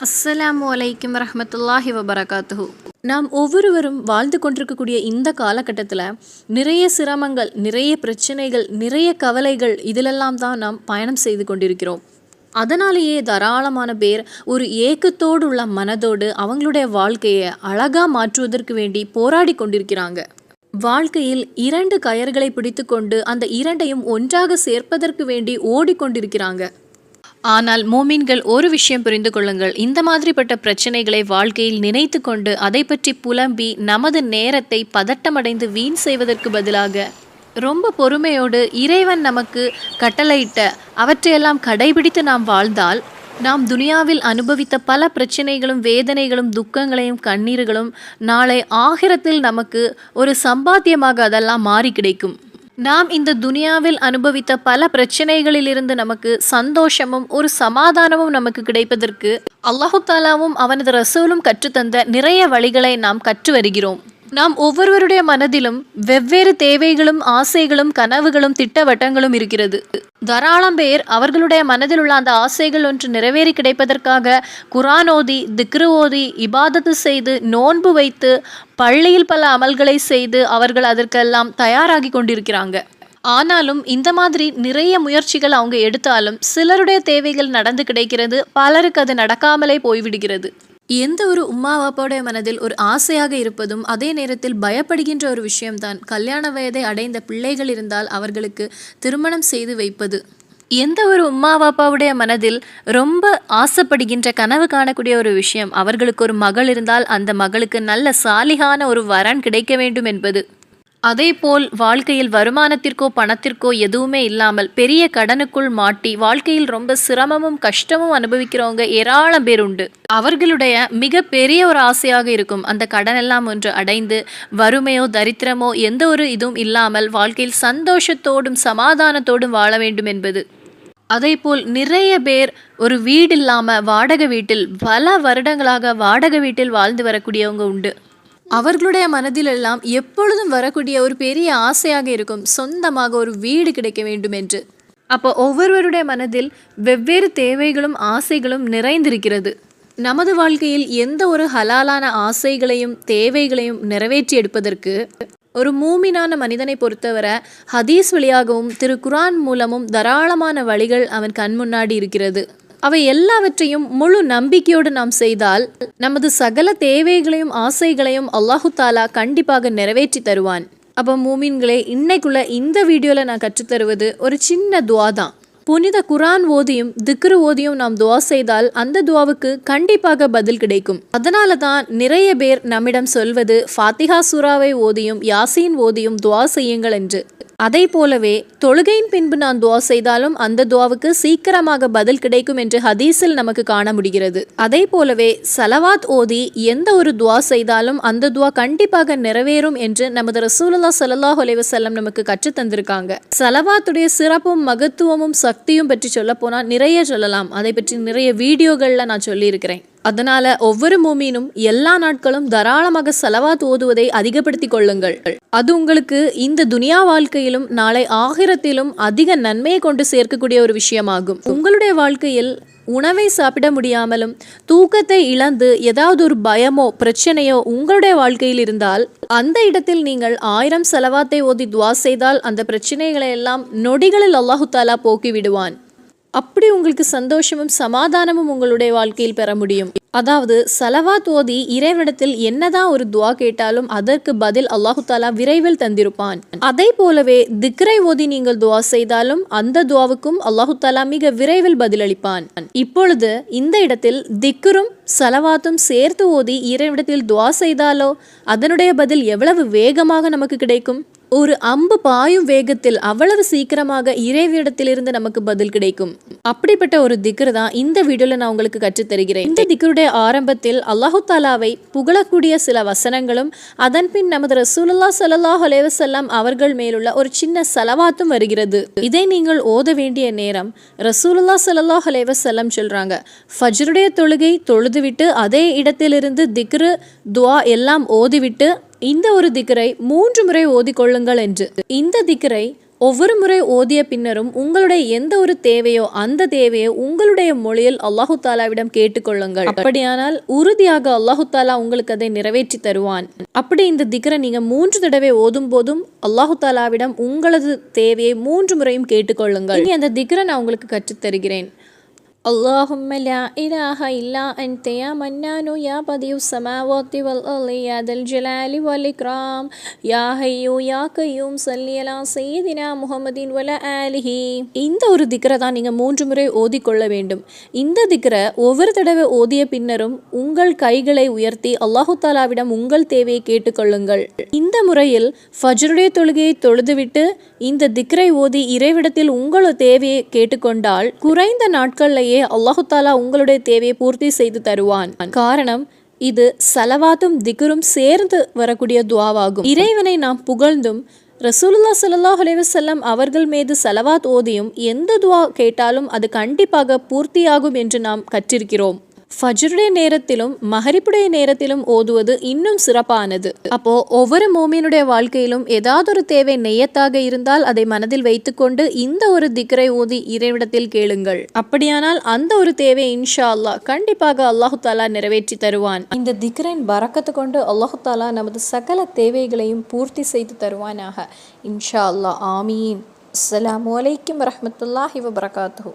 அஸ்ஸலாம் வலைக்கம் ரஹமத்துல்லாஹி வபரகாத்துஹு. நாம் ஒவ்வொருவரும் வாழ்ந்து கொண்டிருக்கக்கூடிய இந்த காலகட்டத்தில் நிறைய சிரமங்கள் நிறைய பிரச்சனைகள் நிறைய கவலைகள் இதிலெல்லாம் தான் நாம் பயணம் செய்து கொண்டிருக்கிறோம். அதனாலேயே தாராளமான பேர் ஒரு ஏக்கத்தோடு உள்ள மனதோடு அவங்களுடைய வாழ்க்கையை அழகாக மாற்றுவதற்கு வேண்டி போராடி கொண்டிருக்கிறாங்க. வாழ்க்கையில் இரண்டு கயர்களை பிடித்துக்கொண்டு அந்த இரண்டையும் ஒன்றாக சேர்ப்பதற்கு வேண்டி ஓடிக்கொண்டிருக்கிறாங்க ஆனால் மோமீன்கள் ஒரு விஷயம் புரிந்து கொள்ளுங்கள். இந்த மாதிரிப்பட்ட பிரச்சனைகளை வாழ்க்கையில் நினைத்து கொண்டு அதை பற்றி புலம்பி நமது நேரத்தை பதட்டமடைந்து வீண் செய்வதற்கு பதிலாக ரொம்ப பொறுமையோடு இறைவன் நமக்கு கட்டளையிட்ட அவற்றையெல்லாம் கடைபிடித்து நாம் வாழ்ந்தால் நாம் துனியாவில் அனுபவித்த பல பிரச்சனைகளும் வேதனைகளும் துக்கங்களையும் கண்ணீர்களும் நாளை ஆகிரத்தில் நமக்கு ஒரு சம்பாத்தியமாக அதெல்லாம் மாறி கிடைக்கும். நாம் இந்த துனியாவில் அனுபவித்த பல பிரச்சனைகளிலிருந்து நமக்கு சந்தோஷமும் ஒரு சமாதானமும் நமக்கு கிடைப்பதற்கு அல்லாஹு தாலாவும் அவனது ரசூலும் கற்றுத்தந்த நிறைய வழிகளை நாம் கற்று வருகிறோம். நாம் ஒவ்வொருவருடைய மனதிலும் வெவ்வேறு தேவைகளும் ஆசைகளும் கனவுகளும் திட்டவட்டங்களும் இருக்கிறது. தாராளம் பேர் அவர்களுடைய மனதில் உள்ள அந்த ஆசைகள் ஒன்று நிறைவேறி கிடைப்பதற்காக குரான் ஓதி திக்ரு ஓதி இபாதத்து செய்து நோன்பு வைத்து பள்ளியில் பல அமல்களை செய்து அவர்கள் அதற்கெல்லாம் தயாராகி கொண்டிருக்கிறாங்க. ஆனாலும் இந்த மாதிரி நிறைய முயற்சிகள் அவங்க எடுத்தாலும் சிலருடைய தேவைகள் நடந்து கிடைக்கிறது பலருக்கு அது நடக்காமலே போய்விடுகிறது. எந்த ஒரு உம்மா அப்பாவுடைய மனதில் ஒரு ஆசையாக இருப்பதும் அதே நேரத்தில் பயப்படுகின்ற ஒரு விஷயம்தான். கல்யாண வயதை அடைந்த பிள்ளைகள் இருந்தால் அவர்களுக்கு திருமணம் செய்து வைப்பது. எந்த ஒரு உம்மா பாப்பாவுடைய மனதில் ரொம்ப ஆசைப்படுகின்ற கனவு காணக்கூடிய ஒரு விஷயம் அவர்களுக்கு ஒரு மகள் இருந்தால் அந்த மகளுக்கு நல்ல சாலிகான ஒரு வரன் கிடைக்க வேண்டும் என்பது. அதேபோல் வாழ்க்கையில் வருமானத்திற்கோ பணத்திற்கோ எதுவுமே இல்லாமல் பெரிய கடனுக்குள் மாட்டி வாழ்க்கையில் ரொம்ப சிரமமும் கஷ்டமும் அனுபவிக்கிறவங்க ஏராளம் பேர் உண்டு. அவர்களுடைய மிக பெரிய ஒரு ஆசையாக இருக்கும் அந்த கடன் எல்லாம் ஒன்று அடைந்து வறுமையோ தரித்திரமோ எந்த ஒரு இதுவும் இல்லாமல் வாழ்க்கையில் சந்தோஷத்தோடும் சமாதானத்தோடும் வாழ வேண்டும் என்பது. அதேபோல் நிறைய பேர் ஒரு வீடு இல்லாமல் வாடகை வீட்டில் பல வருடங்களாக வாடகை வீட்டில் வாழ்ந்து வரக்கூடியவங்க உண்டு. அவர்களுடைய மனதிலெல்லாம் எப்பொழுதும் வரக்கூடிய ஒரு பெரிய ஆசையாக இருக்கும். சொந்தமாக ஒரு வீடு கிடைக்க வேண்டும் என்று. அப்போ ஒவ்வொருவருடைய மனதில் வெவ்வேறு தேவைகளும் ஆசைகளும் நிறைந்திருக்கிறது. நமது வாழ்க்கையில் எந்த ஒரு ஹலாலான ஆசைகளையும் தேவைகளையும் நிறைவேற்றி எடுப்பதற்கு ஒரு மூமினான மனிதனை பொறுத்தவரை ஹதீஸ் வழியாகவும் திரு குரான் மூலமும் தாராளமான வழிகள் அவன் கண் முன்னாடி இருக்கிறது. அவை எல்லாவற்றையும் முழு நம்பிக்கையோடு நாம் செய்தால் நமது சகல தேவைகளையும் ஆசைகளையும் அல்லாஹு தாலா கண்டிப்பாக நிறைவேற்றி தருவான். அப்போ மூமின்களே இன்னைக்குள்ள இந்த வீடியோவில் நான் கற்றுத்தருவது ஒரு சின்ன துவா தான். புனித குரான் ஓதியும் திக்ரு ஓதியும் நாம் துவா செய்தால் அந்த துவாவுக்கு கண்டிப்பாக பதில் கிடைக்கும். அதனால தான் நிறைய பேர் நம்மிடம் சொல்வது ஃபாத்திஹா சுறாவை ஓதியும் யாசீன் ஓதியும் துவா செய்யுங்கள் என்று. அதை போலவே தொழுகையின் பின்பு நான் துவா செய்தாலும் அந்த துவாவுக்கு சீக்கிரமாக பதில் கிடைக்கும் என்று ஹதீஸில் நமக்கு காண முடிகிறது. அதே போலவே சலவாத் ஓதி எந்த ஒரு துவா செய்தாலும் அந்த துவா கண்டிப்பாக நிறைவேறும் என்று நமது ரசூலுல்லா சல்லாஹ் அலைவசல்லம் நமக்கு கற்று தந்திருக்காங்க. சலவாத்துடைய சிறப்பும் மகத்துவமும் சக்தியும் பற்றி சொல்ல போனால் நிறைய சொல்லலாம். அதை பற்றி நிறைய வீடியோகளில் நான் சொல்லியிருக்கிறேன். அதனால ஒவ்வொரு மூமீனும் எல்லா நாட்களும் தாராளமாக செலவாத் ஓதுவதை அதிகப்படுத்திக் கொள்ளுங்கள். அது உங்களுக்கு இந்த துனியா வாழ்க்கையிலும் நாளை ஆகிரத்திலும் அதிக நன்மையை கொண்டு சேர்க்கக்கூடிய ஒரு விஷயமாகும். உங்களுடைய வாழ்க்கையில் உணவை சாப்பிட முடியாமலும் தூக்கத்தை இழந்து ஏதாவது ஒரு பயமோ பிரச்சனையோ உங்களுடைய வாழ்க்கையில் இருந்தால் அந்த இடத்தில் நீங்கள் ஆயிரம் செலவாத்தை ஓதி துவா செய்தால் அந்த பிரச்சனைகளை எல்லாம் நொடிகளில் அல்லாஹு தாலா போக்கி விடுவான். அப்படி உங்களுக்கு சந்தோஷமும் சமாதானமும் உங்களுடைய வாழ்க்கையில் பெற முடியும். அதாவது சலவாத் ஓதி இறைவனிடத்தில் என்னதான் ஒரு துவா கேட்டாலும் அதற்கு பதில் அல்லாஹு தாலா விரைவில் தந்திருப்பான். அதே போலவே திக்ரை ஓதி நீங்கள் துவா செய்தாலும் அந்த துவாவுக்கும் அல்லாஹு தாலா மிக விரைவில் பதிலளிப்பான். இப்பொழுது இந்த இடத்தில் திக்ரும் சலவாத்தும் சேர்த்து ஓதி இறைவனிடத்தில் துவா செய்தாலோ அதனுடைய பதில் எவ்வளவு வேகமாக நமக்கு கிடைக்கும்? ஒரு அம்பு பாயும் வேகத்தில் அவ்வளவு சீக்கிரமாக இறைவிடத்திலிருந்து நமக்கு பதில் கிடைக்கும். அப்படிப்பட்ட ஒரு திக்ரு தான் இந்த வீடியோல நான் உங்களுக்கு கற்றுத் தருகிறேன் இந்த திக்ருடைய ஆரம்பத்தில் அல்லாஹு தாலாவை புகழக்கூடிய சில வசனங்களும் அதன் பின் நமது ரசூலுல்லா ஸல்லல்லாஹு அலேவசல்லாம் அவர்கள் மேலுள்ள ஒரு சின்ன செலவாத்தும் வருகிறது. இதை நீங்கள் ஓத வேண்டிய நேரம் ரசூலுல்லா ஸல்லல்லாஹு அலைஹி வஸல்லம் சொல்றாங்க. ஃபஜ்ருடைய தொழுகை தொழுதுவிட்டு அதே இடத்திலிருந்து திக்ரு துவா எல்லாம் ஓதிவிட்டு இந்த ஒரு திக்கரை மூன்று முறை ஓதிக்கொள்ளுங்கள் என்று. இந்த திக்கரை ஒவ்வொரு முறை ஓதிய பின்னரும் உங்களுடைய எந்த ஒரு தேவையோ அந்த தேவையை உங்களுடைய மொழியில் அல்லாஹு தாலாவிடம் கேட்டுக்கொள்ளுங்கள். அப்படியானால் உறுதியாக அல்லாஹு தாலா உங்களுக்கு அதை நிறைவேற்றி தருவான். அப்படி இந்த திக்ரை நீங்க மூன்று தடவை ஓதும் போதும் அல்லாஹு தாலாவிடம் உங்களது தேவையை மூன்று முறையும் கேட்டுக்கொள்ளுங்கள். இனி அந்த திக்ரை நான் உங்களுக்கு கற்றுத்தருகிறேன். اللهم لا إله إلا أنت يا منان يا بديع السماوات والأرض يا ذا الجلال والإكرام يا حي يا قيوم صل على سيدنا محمد وعلى آله இந்த ஒரு திக்ரை தான் நீங்கள் மூன்று முறை ஓதிக்கொள்ள வேண்டும் இந்த திக்ரை ஒவ்வொரு தடவை ஓதிய பின்னரும் உங்கள் கைகளை உயர்த்தி அல்லாஹு தாலாவிடம் உங்கள் தேவையை கேட்டுக்கொள்ளுங்கள் இந்த முறையில் ஃபஜ்ருடைய தொழுகையை தொழுதுவிட்டு இந்த திக்ரை ஓதி இறைவிடத்தில் உங்கள் தேவையை கேட்டுக்கொண்டால் குறைந்த நாட்கள்லேயே அல்லாஹு தாலா உங்களுடைய தேவையை பூர்த்தி செய்து தருவான். காரணம் இது செலவாத்தும் திகரும் சேர்ந்து வரக்கூடிய துவாவாகும். இறைவனை நாம் புகழ்ந்தும் ரசூலுல்லா சல்லாஹ் அலைவசல்லம் அவர்கள் மீது சலவாத் ஓதியும் எந்த துவா கேட்டாலும் அது கண்டிப்பாக பூர்த்தியாகும் என்று நாம் கற்றிருக்கிறோம். ஃபஜ்ருடைய நேரத்திலும் மஹரிப்புடைய நேரத்திலும் ஓதுவது இன்னும் சிறப்பானது. அப்போ ஒவ்வொரு மோமியனுடைய வாழ்க்கையிலும் ஏதாவது ஒரு தேவை நெய்யத்தாக இருந்தால் அதை மனதில் வைத்துக்கொண்டு இந்த ஒரு திக்ரை ஓதி இறைவிடத்தில் கேளுங்கள். அப்படியானால் அந்த ஒரு தேவை இன்ஷா அல்லாஹ் கண்டிப்பாக அல்லாஹு தாலா நிறைவேற்றி தருவான். இந்த திக்ரின் பறக்கத்து கொண்டு அல்லாஹு தாலா நமது சகல தேவைகளையும் பூர்த்தி செய்து தருவானாக. இன்ஷா அல்லாஹ் ஆமீன். அஸ்லாம் வலைக்கம் வரமத்துல்லாஹி வபரகாத்து